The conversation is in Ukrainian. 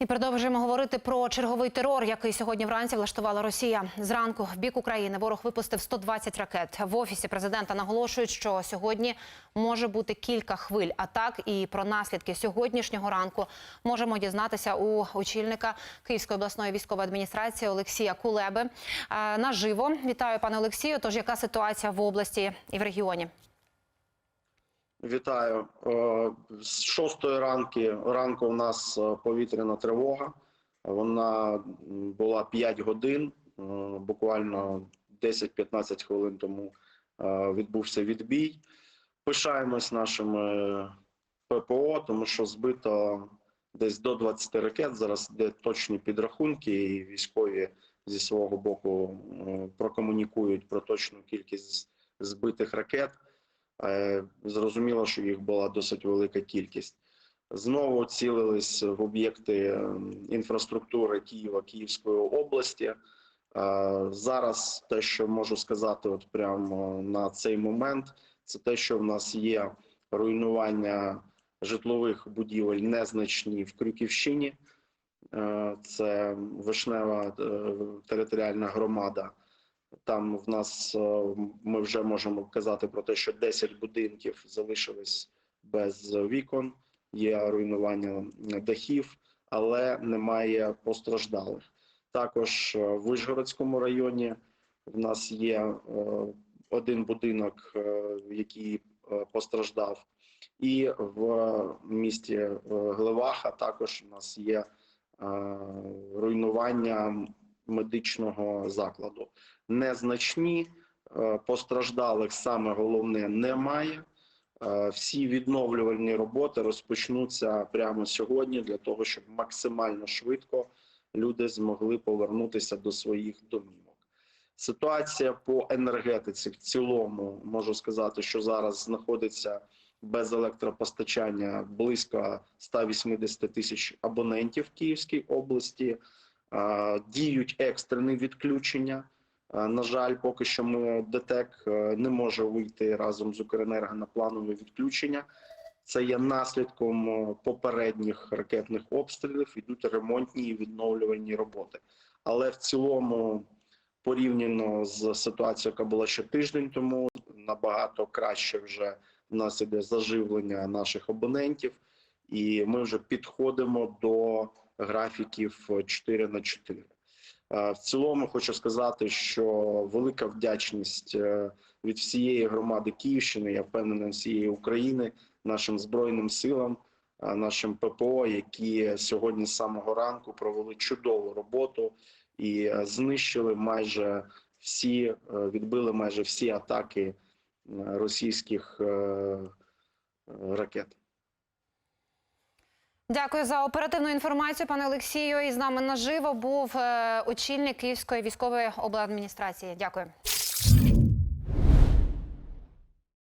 І продовжуємо говорити про черговий терор, який сьогодні вранці влаштувала Росія. Зранку в бік України ворог випустив 120 ракет. В офісі президента наголошують, що сьогодні може бути кілька хвиль атак. І про наслідки сьогоднішнього ранку можемо дізнатися у очільника Київської обласної військової адміністрації Олексія Кулеби. Е, Наживо вітаю, пане Олексію. Тож яка ситуація в області і в регіоні? Вітаю. Е, З шостої ранки ранку у нас е, повітряна тривога. Вона була 5 годин. Е, Буквально 10-15 хвилин тому відбувся відбій. Пишаємось нашими ППО, тому що збито десь до 20 ракет. Зараз де точні підрахунки, і військові зі свого боку прокомунікують про точну кількість збитих ракет. Е, Зрозуміло, що їх була досить велика кількість. Знову цілились в об'єкти е, інфраструктури Києва, Київської області. Е, Зараз те, що можу сказати, от прямо на цей момент, це те, що в нас є руйнування житлових будівель незначні в Крюківщині. Це Вишнева територіальна громада. Там в нас е, ми вже можемо казати про те, що 10 будинків залишились без вікон, є руйнування дахів, але немає постраждалих. Також е, в Вишгородському районі в нас є е, один будинок, який постраждав, і в місті Глеваха також у нас є руйнування медичного закладу незначні, е, постраждалих саме головне немає. Е, Всі відновлювальні роботи розпочнуться прямо сьогодні для того, щоб максимально швидко люди змогли повернутися до своїх домівок. Ситуація по енергетиці в цілому можу сказати, що зараз знаходиться без електропостачання близько 180 тисяч абонентів Київській області. Діють екстрені відключення. На жаль, поки що ми ДТЕК не може вийти разом з Укренерго на планове відключення. Це є наслідком попередніх ракетних обстрілів. Йдуть ремонтні і відновлювальні роботи. Але в цілому, порівняно з ситуацією, яка була ще тиждень тому, набагато краще вже в нас іде заживлення наших абонентів, і ми вже підходимо до графіків 4 на 4. Е, В цілому хочу сказати, що велика вдячність е, від всієї громади Київщини, я впевнений, всієї України, нашим збройним силам, е, нашим ППО, які сьогодні з самого ранку провели чудову роботу і е, знищили майже всі, е, відбили майже всі атаки е, російських е, е, ракет. Дякую за оперативну інформацію, пане Олексію. І з нами наживо був е, очільник Київської військової обладміністрації. Дякую.